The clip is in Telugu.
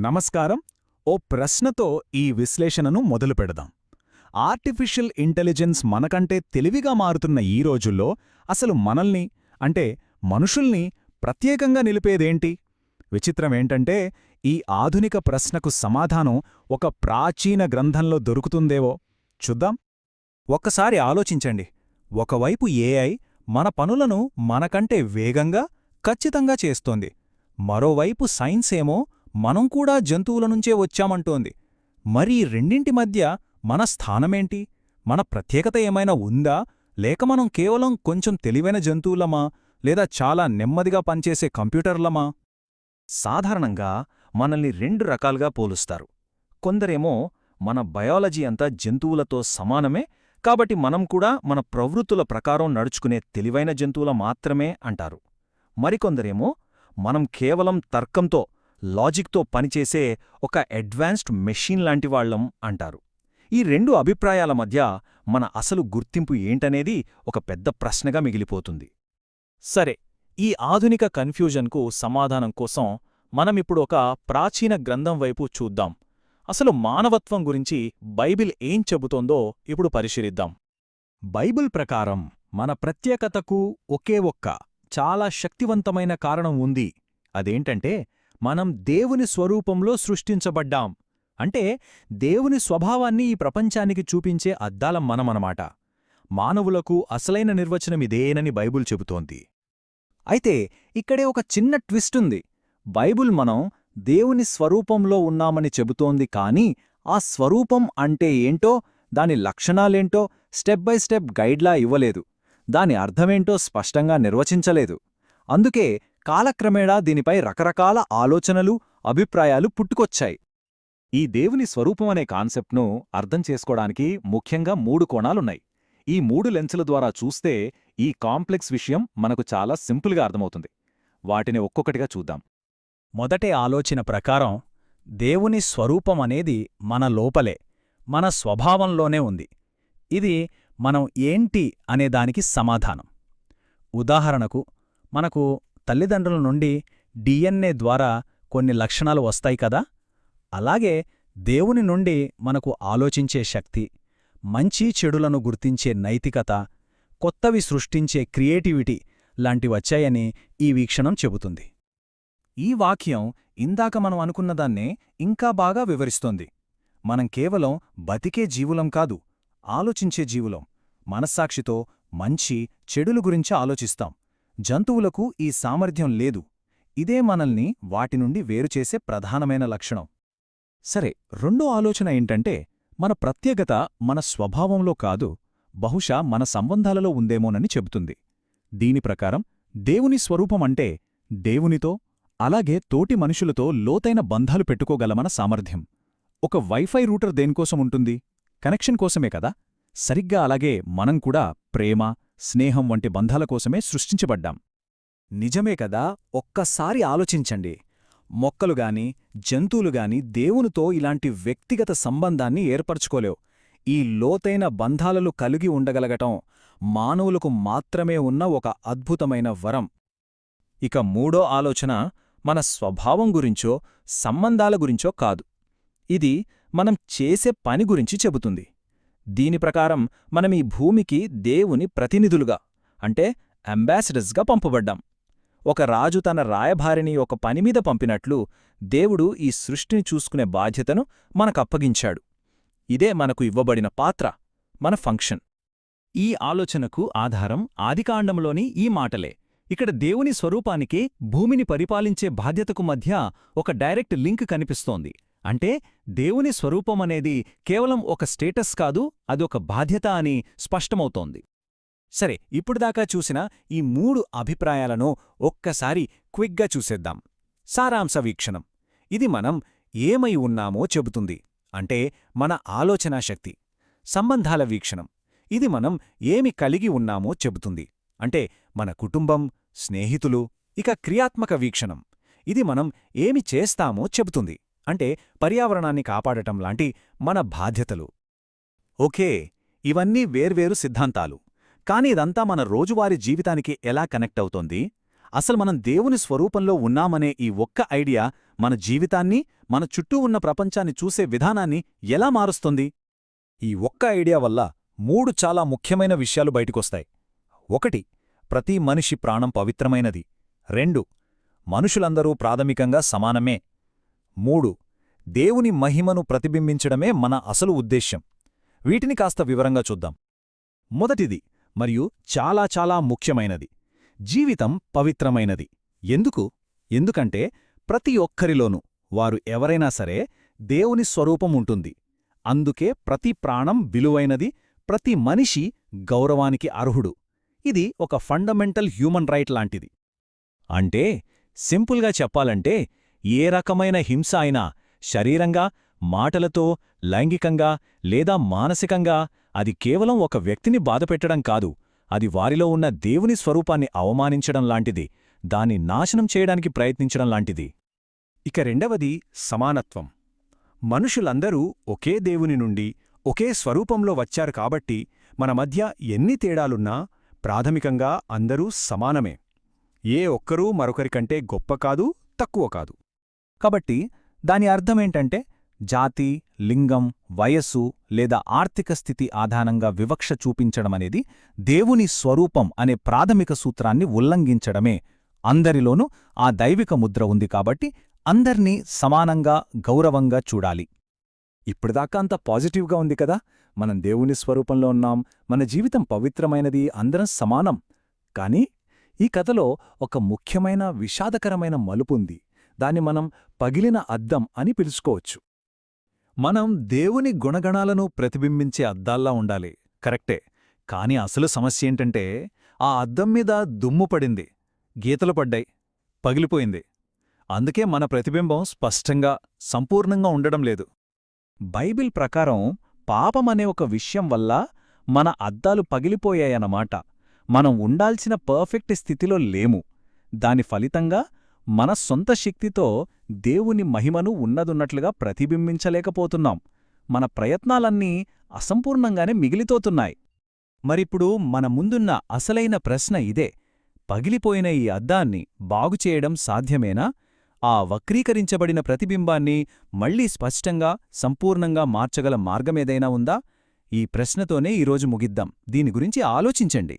నమస్కారం. ఓ ప్రశ్నతో ఈ విశ్లేషణను మొదలు పెడదాం. ఆర్టిఫిషియల్ ఇంటెలిజెన్స్ మనకంటే తెలివిగా మారుతున్న ఈ రోజుల్లో అసలు మనల్ని అంటే మనుషుల్ని ప్రత్యేకంగా నిలిపేదేంటి? విచిత్రమేంటంటే ఈ ఆధునిక ప్రశ్నకు సమాధానం ఒక ప్రాచీన గ్రంథంలో దొరుకుతుందేవో? చూద్దాం. ఒక్కసారి ఆలోచించండి. ఒకవైపు ఏఐ మన పనులను మనకంటే వేగంగా ఖచ్చితంగా చేస్తోంది. మరోవైపు సైన్స్ ఏమో మనం కూడా జంతువుల నుంచే వచ్చామంటోంది. మరి రెండింటి మధ్య మన స్థానమేంటి? మన ప్రత్యేకత ఏమైనా ఉందా? లేక మనం కేవలం కొంచెం తెలివైన జంతువులమా? లేదా చాలా నెమ్మదిగా పనిచేసే కంప్యూటర్లమా? సాధారణంగా మనల్ని రెండు రకాలుగా పోలుస్తారు. కొందరేమో మన బయాలజీ అంతా జంతువులతో సమానమే కాబట్టి మనం కూడా మన ప్రవృత్తుల ప్రకారం నడుచుకునే తెలివైన జంతువుల మాత్రమే అంటారు. మరికొందరేమో మనం కేవలం తర్కంతో లాజిక్తో పనిచేసే ఒక అడ్వాన్స్డ్ మెషిన్ లాంటివాళ్ళం అంటారు. ఈ రెండు అభిప్రాయాల మధ్య మన అసలు గుర్తింపు ఏంటనేది ఒక పెద్ద ప్రశ్నగా మిగిలిపోతుంది. సరే ఈ ఆధునిక కన్ఫ్యూజన్కు సమాధానం కోసం మనమిప్పుడు ఒక ప్రాచీన గ్రంథం వైపు చూద్దాం. అసలు మానవత్వం గురించి బైబిల్ ఏం చెబుతోందో ఇప్పుడు పరిశీలిద్దాం. బైబిల్ ప్రకారం మన ప్రత్యేకతకు ఒకే ఒక్క చాలా శక్తివంతమైన కారణం ఉంది. అదేంటంటే మనం దేవుని స్వరూపంలో సృష్టించబడ్డాం. అంటే దేవుని స్వభావాన్ని ఈ ప్రపంచానికి చూపించే అద్దాలం మనమనమాట. మానవులకు అసలైన నిర్వచనమిదేనని బైబుల్ చెబుతోంది. అయితే ఇక్కడే ఒక చిన్న ట్విస్టుంది బైబుల్ మనం దేవుని స్వరూపంలో ఉన్నామని చెబుతోంది కాని ఆ స్వరూపం అంటే ఏంటో దాని లక్షణాలేంటో స్టెప్ బై స్టెప్ గైడ్లా ఇవ్వలేదు. దాని అర్థమేంటో స్పష్టంగా నిర్వచించలేదు. అందుకే కాలక్రమేణా దీనిపై రకరకాల ఆలోచనలు అభిప్రాయాలు పుట్టుకొచ్చాయి. ఈ దేవుని స్వరూపమనే కాన్సెప్ట్ను అర్థం చేసుకోవడానికి ముఖ్యంగా మూడు కోణాలున్నాయి. ఈ మూడు లెన్సుల ద్వారా చూస్తే ఈ కాంప్లెక్స్ విషయం మనకు చాలా సింపుల్గా అర్థమవుతుంది. వాటిని ఒక్కొక్కటిగా చూద్దాం. మొదటి ఆలోచన ప్రకారం దేవుని స్వరూపమనేది మన లోపలే మన స్వభావంలోనే ఉంది. ఇది మనం ఏంటి అనేదానికి సమాధానం. ఉదాహరణకు మనకు తల్లిదండ్రుల నుండి డిఎన్ఏ ద్వారా కొన్ని లక్షణాలు వస్తాయి కదా? అలాగే దేవుని నుండి మనకు ఆలోచించే శక్తి మంచి చెడులను గుర్తించే నైతికత కొత్తవి సృష్టించే క్రియేటివిటీ లాంటివచ్చాయని ఈ వీక్షణం చెబుతుంది. ఈ వాక్యం ఇందాక మనం అనుకున్నదాన్నే ఇంకా బాగా వివరిస్తోంది. మనం కేవలం బతికే జీవులం కాదు ఆలోచించే జీవులం మనస్సాక్షితో మంచి చెడులు గురించి ఆలోచిస్తాం. జంతువులకు ఈ సామర్థ్యం లేదు. ఇదే మనల్ని వాటి నుండి వేరుచేసే ప్రధానమైన లక్షణం. సరే రెండో ఆలోచన ఏంటంటే మన ప్రత్యేకత మన స్వభావంలో కాదు బహుశా మన సంబంధాలలో ఉందేమోనని చెబుతుంది. దీని ప్రకారం దేవుని స్వరూపమంటే దేవునితో అలాగే తోటి మనుషులతో లోతైన బంధాలు పెట్టుకోగలమన సామర్థ్యం. ఒక వైఫై రూటర్ దేనికోసం ఉంటుంది? కనెక్షన్ కోసమే కదా? సరిగ్గా అలాగే మనం కూడా ప్రేమ స్నేహం వంటి బంధాల కోసమే సృష్టించబడ్డాం. నిజమే కదా? ఒక్కసారి ఆలోచించండి. మొక్కలుగాని జంతువులుగాని దేవునితో ఇలాంటి వ్యక్తిగత సంబంధాన్ని ఏర్పరచుకోలేవు. ఈ లోతైన బంధాలను కలిగి ఉండగలగటం మానవులకు మాత్రమే ఉన్న ఒక అద్భుతమైన వరం. ఇక మూడో ఆలోచన మన స్వభావం గురించో సంబంధాల గురించో కాదు. ఇది మనం చేసే పని గురించి చెబుతుంది. దీని ప్రకారం మనం ఈ భూమికి దేవుని ప్రతినిధులుగా అంటే అంబాసిడర్స్గా పంపబడ్డాం. ఒక రాజు తన రాయభారిని ఒక పనిమీద పంపినట్లు దేవుడు ఈ సృష్టిని చూసుకునే బాధ్యతను మనకప్పగించాడు. ఇదే మనకు ఇవ్వబడిన పాత్ర మన ఫంక్షన్. ఈ ఆలోచనకు ఆధారం ఆదికాండంలోని ఈ మాటలే. ఇక్కడ దేవుని స్వరూపానికి భూమిని పరిపాలించే బాధ్యతకు మధ్య ఒక డైరెక్ట్ లింక్ కనిపిస్తోంది. అంటే దేవుని స్వరూపమనేది కేవలం ఒక స్టేటస్ కాదు అదొక బాధ్యత అని స్పష్టమవుతోంది. సరే ఇప్పుడుదాకా చూసిన ఈ మూడు అభిప్రాయాలను ఒక్కసారి క్విక్గా చూసేద్దాం. సారాంశ వీక్షణం. ఇది మనం ఏమై ఉన్నామో చెబుతుంది. అంటే మన ఆలోచనాశక్తి సంబంధాల వీక్షణం. ఇది మనం ఏమి కలిగి ఉన్నామో చెబుతుంది. అంటే మన కుటుంబం స్నేహితులు ఇక క్రియాత్మక వీక్షణం. ఇది మనం ఏమి చేస్తామో చెబుతుంది. అంటే పర్యావరణాన్ని కాపాడటం లాంటి మన బాధ్యతలు. ఓకే ఇవన్నీ వేర్వేరు సిద్ధాంతాలు. కాని ఇదంతా మన రోజువారీ జీవితానికి ఎలా కనెక్ట్ అవుతోంది? అసలు మనం దేవుని స్వరూపంలో ఉన్నామనే ఈ ఒక్క ఐడియా మన జీవితాన్ని మన చుట్టూ ఉన్న ప్రపంచాన్ని చూసే విధానాన్ని ఎలా మారుస్తుంది? ఈ ఒక్క ఐడియా వల్ల మూడు చాలా ముఖ్యమైన విషయాలు బయటికొస్తాయి. ఒకటి ప్రతి మనిషి ప్రాణం పవిత్రమైనది. రెండు మనుషులందరూ ప్రాథమికంగా సమానమే. మూడు దేవుని మహిమను ప్రతిబింబించడమే మన అసలు ఉద్దేశ్యం. వీటిని కాస్త వివరంగా చూద్దాం. మొదటిది మరియు చాలా చాలా ముఖ్యమైనది జీవితం పవిత్రమైనది. ఎందుకు? ఎందుకంటే ప్రతి ఒక్కరిలోనూ వారు ఎవరైనా సరే దేవుని స్వరూపం ఉంటుంది. అందుకే ప్రతి ప్రాణం విలువైనది ప్రతి మనిషి గౌరవానికి అర్హుడు. ఇది ఒక ఫండమెంటల్ హ్యూమన్ రైట్ లాంటిది. అంటే సింపుల్గా చెప్పాలంటే ఏ రకమైన హింస అయినా శరీరంగా మాటలతో లైంగికంగా లేదా మానసికంగా అది కేవలం ఒక వ్యక్తిని బాధపెట్టడం కాదు. అది వారిలో ఉన్న దేవుని స్వరూపాన్ని అవమానించడం లాంటిది. దాన్ని నాశనం చేయడానికి ప్రయత్నించడం లాంటిది. ఇక రెండవది సమానత్వం. మనుషులందరూ ఒకే దేవుని నుండి ఒకే స్వరూపంలో వచ్చారు కాబట్టి మన మధ్య ఎన్ని తేడాలున్నా ప్రాథమికంగా అందరూ సమానమే. ఏ ఒక్కరూ మరొకరికంటే గొప్ప కాదు తక్కువ కాదు. కాబట్టి దాని అర్థమేంటంటే జాతి లింగం వయస్సు లేదా ఆర్థిక స్థితి ఆధారంగా వివక్ష చూపించడమనేది దేవుని స్వరూపం అనే ప్రాథమిక సూత్రాన్ని ఉల్లంఘించడమే. అందరిలోనూ ఆ దైవిక ముద్ర ఉంది కాబట్టి అందర్నీ సమానంగా గౌరవంగా చూడాలి. ఇప్పటిదాకా అంత పాజిటివ్గా ఉంది కదా. మనం దేవుని స్వరూపంలో ఉన్నాం మన జీవితం పవిత్రమైనది అందరం సమానం. కాని ఈ కథలో ఒక ముఖ్యమైన విషాదకరమైన మలుపుంది దాన్ని మనం పగిలిన అద్దం అని పిలుచుకోవచ్చు. మనం దేవుని గుణగణాలను ప్రతిబింబించే అద్దాల్లా ఉండాలి. కరెక్టే. కాని అసలు సమస్య ఏంటంటే ఆ అద్దం మీద దుమ్ము పడింది. గీతలు పడ్డాయి. పగిలిపోయింది. అందుకే మన ప్రతిబింబం స్పష్టంగా సంపూర్ణంగా ఉండడం లేదు. బైబిల్ ప్రకారం పాపమనే ఒక విషయం వల్ల మన అద్దాలు పగిలిపోయాయన్నమాట. మనం ఉండాల్సిన పర్ఫెక్ట్ స్థితిలో లేము. దాని ఫలితంగా మన సొంత శక్తితో దేవుని మహిమను ఉన్నదున్నట్లుగా ప్రతిబింబించలేకపోతున్నాం. మన ప్రయత్నాలన్నీ అసంపూర్ణంగానే మిగిలితోతున్నాయి. మరిప్పుడు మన ముందున్న అసలైన ప్రశ్న ఇదే. పగిలిపోయిన ఈ అద్దాన్ని బాగుచేయడం సాధ్యమేనా? ఆ వక్రీకరించబడిన ప్రతిబింబాన్ని మళ్ళీ స్పష్టంగా సంపూర్ణంగా మార్చగల మార్గమేదైనా ఉందా? ఈ ప్రశ్నతోనే ఈరోజు ముగిద్దాం. దీని గురించి ఆలోచించండి.